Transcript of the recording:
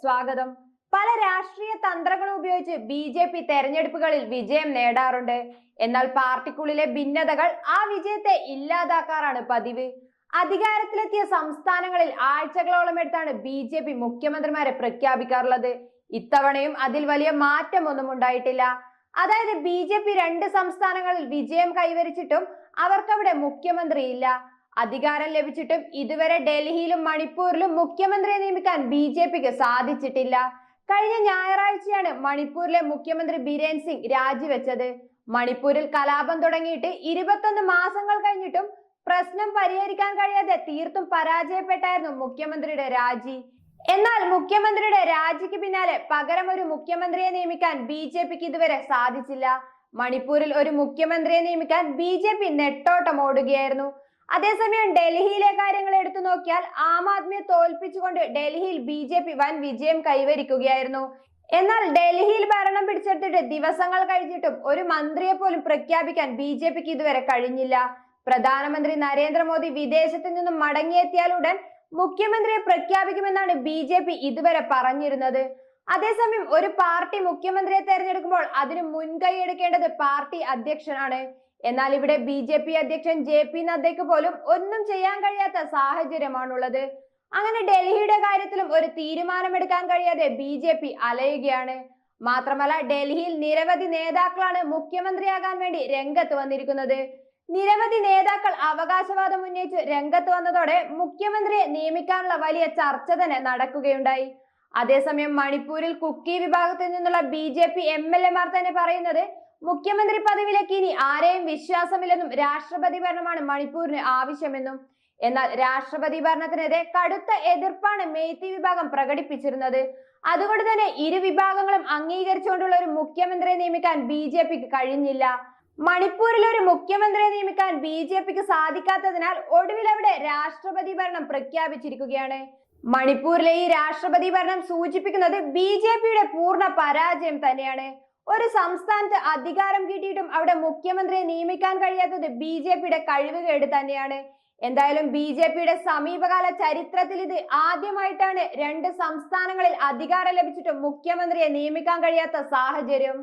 സ്വാഗതം. പല രാഷ്ട്രീയ തന്ത്രങ്ങളും ഉപയോഗിച്ച് ബി ജെ പി തെരഞ്ഞെടുപ്പുകളിൽ വിജയം നേടാറുണ്ട്. എന്നാൽ പാർട്ടിക്കുള്ളിലെ ഭിന്നതകൾ ആ വിജയത്തെ ഇല്ലാതാക്കാറാണ് പതിവ്. അധികാരത്തിലെത്തിയ സംസ്ഥാനങ്ങളിൽ ആഴ്ചകളോളം എടുത്താണ് ബി ജെ പി മുഖ്യമന്ത്രിമാരെ പ്രഖ്യാപിക്കാറുള്ളത്. ഇത്തവണയും അതിൽ വലിയ മാറ്റമൊന്നും ഉണ്ടായിട്ടില്ല. അതായത് ബി ജെ പി രണ്ട് സംസ്ഥാനങ്ങളിൽ വിജയം കൈവരിച്ചിട്ടും അവർക്കവിടെ മുഖ്യമന്ത്രിയില്ല അധികാരം ലഭിച്ചിട്ടും ഇതുവരെ ഡൽഹിയിലും മണിപ്പൂരിലും മുഖ്യമന്ത്രിയെ നിയമിക്കാൻ ബി ജെ പിക്ക് സാധിച്ചിട്ടില്ല. കഴിഞ്ഞ ഞായറാഴ്ചയാണ് മണിപ്പൂരിലെ മുഖ്യമന്ത്രി ബിരേൻ സിംഗ് രാജിവെച്ചത്. മണിപ്പൂരിൽ കലാപം തുടങ്ങിയിട്ട് ഇരുപത്തൊന്ന് മാസങ്ങൾ കഴിഞ്ഞിട്ടും പ്രശ്നം പരിഹരിക്കാൻ കഴിയാതെ തീർത്തും പരാജയപ്പെട്ടായിരുന്നു മുഖ്യമന്ത്രിയുടെ രാജി. എന്നാൽ മുഖ്യമന്ത്രിയുടെ രാജിക്ക് പിന്നാലെ പകരം ഒരു മുഖ്യമന്ത്രിയെ നിയമിക്കാൻ ബി ജെ പിക്ക് ഇതുവരെ സാധിച്ചില്ല. മണിപ്പൂരിൽ ഒരു മുഖ്യമന്ത്രിയെ നിയമിക്കാൻ ബി ജെ പി നെട്ടോട്ടം ഓടുകയായിരുന്നു അതേസമയം ഡൽഹിയിലെ കാര്യങ്ങൾ എടുത്തു നോക്കിയാൽ ആം ആദ്മിയെ തോൽപ്പിച്ചുകൊണ്ട് ഡൽഹിയിൽ ബി ജെ പി വൻ വിജയം കൈവരിക്കുകയായിരുന്നു. എന്നാൽ ഡൽഹിയിൽ ഭരണം പിടിച്ചെടുത്തിട്ട് ദിവസങ്ങൾ കഴിഞ്ഞിട്ടും ഒരു മന്ത്രിയെ പോലും പ്രഖ്യാപിക്കാൻ ബി ജെ പിക്ക് ഇതുവരെ കഴിഞ്ഞില്ല. പ്രധാനമന്ത്രി നരേന്ദ്രമോദി വിദേശത്ത് നിന്നും മടങ്ങിയെത്തിയാലുടൻ മുഖ്യമന്ത്രിയെ പ്രഖ്യാപിക്കുമെന്നാണ് ബി ജെ പി ഇതുവരെ പറഞ്ഞിരുന്നത്. അതേസമയം ഒരു പാർട്ടി മുഖ്യമന്ത്രിയെ തെരഞ്ഞെടുക്കുമ്പോൾ അതിന് മുൻകൈ എടുക്കേണ്ടത് പാർട്ടി അധ്യക്ഷനാണ്. എന്നാൽ ഇവിടെ ബി ജെ പി അധ്യക്ഷൻ ജെ പി നദ്ദയ്ക്ക് പോലും ഒന്നും ചെയ്യാൻ കഴിയാത്ത സാഹചര്യമാണുള്ളത്. അങ്ങനെ ഡൽഹിയുടെ കാര്യത്തിലും ഒരു തീരുമാനമെടുക്കാൻ കഴിയാതെ ബി ജെ പി അലയുകയാണ്. മാത്രമല്ല ഡൽഹിയിൽ നിരവധി നേതാക്കളാണ് മുഖ്യമന്ത്രിയാകാൻ വേണ്ടി രംഗത്ത് വന്നിരിക്കുന്നത്. നിരവധി നേതാക്കൾ അവകാശവാദം ഉന്നയിച്ച് രംഗത്ത് വന്നതോടെ മുഖ്യമന്ത്രിയെ നിയമിക്കാനുള്ള വലിയ ചർച്ച തന്നെ നടക്കുകയുണ്ടായി. അതേസമയം മണിപ്പൂരിൽ കുക്കി വിഭാഗത്തിൽ നിന്നുള്ള B J P M L എമാർ തന്നെ പറയുന്നത് മുഖ്യമന്ത്രി പദവിയിലേക്ക് ഇനി ആരെയും വിശ്വാസമില്ലെന്നും രാഷ്ട്രപതി ഭരണമാണ് മണിപ്പൂരിന് ആവശ്യമെന്നും. എന്നാൽ രാഷ്ട്രപതി ഭരണത്തിനെതിരെ കടുത്ത എതിർപ്പാണ് മേത്തി വിഭാഗം പ്രകടിപ്പിച്ചിരുന്നത്. അതുകൊണ്ട് തന്നെ ഇരു വിഭാഗങ്ങളും അംഗീകരിച്ചുകൊണ്ടുള്ള ഒരു മുഖ്യമന്ത്രിയെ നിയമിക്കാൻ ബി ജെ പിക്ക് കഴിഞ്ഞില്ല. മണിപ്പൂരിൽ ഒരു മുഖ്യമന്ത്രിയെ നിയമിക്കാൻ ബി ജെ പിക്ക് സാധിക്കാത്തതിനാൽ ഒടുവിൽ അവിടെ രാഷ്ട്രപതി ഭരണം പ്രഖ്യാപിച്ചിരിക്കുകയാണ്. മണിപ്പൂരിലെ ഈ രാഷ്ട്രപതി ഭരണം സൂചിപ്പിക്കുന്നത് ബി ജെ പിയുടെ പൂർണ പരാജയം തന്നെയാണ്. ഒരു സംസ്ഥാനത്ത് അധികാരം കിട്ടിയിട്ടും അവിടെ മുഖ്യമന്ത്രിയെ നിയമിക്കാൻ കഴിയാത്തത് ബി ജെ പിയുടെ കഴിവുകേട് തന്നെയാണ്. എന്തായാലും ബി ജെ പിയുടെ സമീപകാല ചരിത്രത്തിൽ ഇത് ആദ്യമായിട്ടാണ് രണ്ട് സംസ്ഥാനങ്ങളിൽ അധികാരം ലഭിച്ചിട്ടും മുഖ്യമന്ത്രിയെ നിയമിക്കാൻ കഴിയാത്ത സാഹചര്യം.